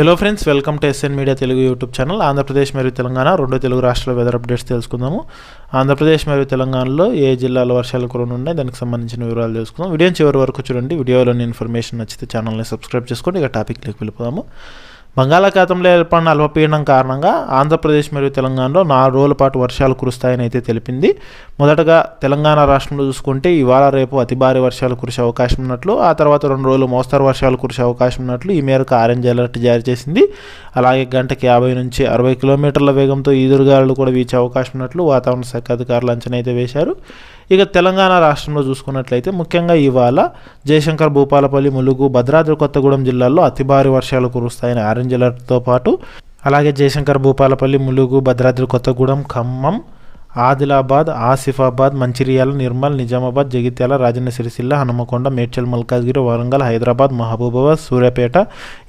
Hello friends welcome to SN media Telugu YouTube channel Andhra Pradesh మరియు తెలంగాణ రెండు తెలుగు రాష్ట్రాల weather updates తెలుసుకుందాము. ఆంధ్రప్రదేశ్ మరియు తెలంగాణలో ఏ జిల్లాలో వర్షాలు కురనున్నాయి దానికి సంబంధించిన వివరాలు తెలుసుకుందాం వీడియో చివరి వరకు చూడండి. వీడియోలోని ఇన్ఫర్మేషన్ నచ్చితే ఛానల్ని సబ్స్క్రైబ్ చేసుకోండి. ఇక టాపిక్లోకి వెళ్ళిపోదాము. బంగాళాఖాతంలో ఏర్పడిన అల్పపీడనం కారణంగా ఆంధ్రప్రదేశ్ మరియు తెలంగాణలో నాలుగు రోజుల పాటు వర్షాలు కురుస్తాయని అయితే తెలిపింది. మొదటగా తెలంగాణ రాష్ట్రంలో చూసుకుంటే ఇవాళ రేపు అతి భారీ వర్షాలు కురిసే అవకాశం ఉన్నట్లు ఆ తర్వాత రెండు రోజులు మోస్తరు వర్షాలు కురిసే అవకాశం ఉన్నట్లు ఈ మేరకు ఆరెంజ్ అలర్ట్ జారీ చేసింది. అలాగే గంటకి యాభై నుంచి అరవై కిలోమీటర్ల వేగంతో ఈదురుగాలు కూడా వీచే అవకాశం ఉన్నట్లు వాతావరణ శాఖ అధికారులు అంచనా అయితే వేశారు. ఇక తెలంగాణ రాష్ట్రంలో చూసుకున్నట్లయితే ముఖ్యంగా ఇవాళ జయశంకర్ భూపాలపల్లి ములుగు భద్రాద్రి కొత్తగూడెం జిల్లాల్లో అతి భారీ వర్షాలు కురుస్తాయని ఆరెంజ్ అలర్ట్తో పాటు అలాగే జయశంకర్ భూపాలపల్లి ములుగు భద్రాద్రి కొత్తగూడెం ఖమ్మం ఆదిలాబాద్ ఆసిఫాబాద్ మంచిర్యాల నిర్మల్ నిజామాబాద్ జగిత్యాల రాజన్న సిరిసిల్ల హనుమకొండ మేడ్చల్ మల్కాజ్గిరి వరంగల్ హైదరాబాద్ మహబూబాబాద్ సూర్యాపేట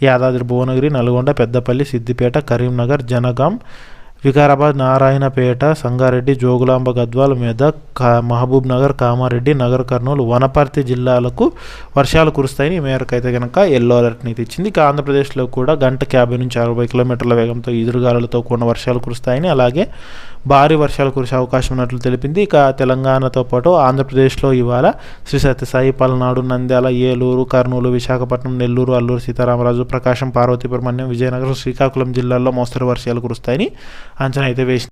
యాదాద్రి భువనగిరి నల్గొండ పెద్దపల్లి సిద్దిపేట కరీంనగర్ జనగాం వికారాబాద్ నారాయణపేట సంగారెడ్డి జోగులాంబ గద్వాల మీద కా మహబూబ్ నగర్ కామారెడ్డి నగర్ కర్నూలు వనపర్తి జిల్లాలకు వర్షాలు కురుస్తాయని ఈ మేరకు అయితే కనుక ఎల్లో అలర్ట్ని అయితే ఇచ్చింది. ఇక ఆంధ్రప్రదేశ్లో కూడా గంటకి యాభై నుంచి అరవై కిలోమీటర్ల వేగంతో ఎదురుగాలులతో కూడిన వర్షాలు కురుస్తాయని అలాగే భారీ వర్షాలు కురిసే అవకాశం ఉన్నట్లు తెలిపింది. ఇక తెలంగాణతో పాటు ఆంధ్రప్రదేశ్లో ఇవాళ శ్రీ సత్యసాయి పల్నాడు నంద్యాల ఏలూరు కర్నూలు విశాఖపట్నం నెల్లూరు అల్లూరు సీతారామరాజు ప్రకాశం పార్వతీపురం విజయనగరం శ్రీకాకుళం జిల్లాల్లో మోస్తరు వర్షాలు కురుస్తాయని అంచనా అయితే వేసింది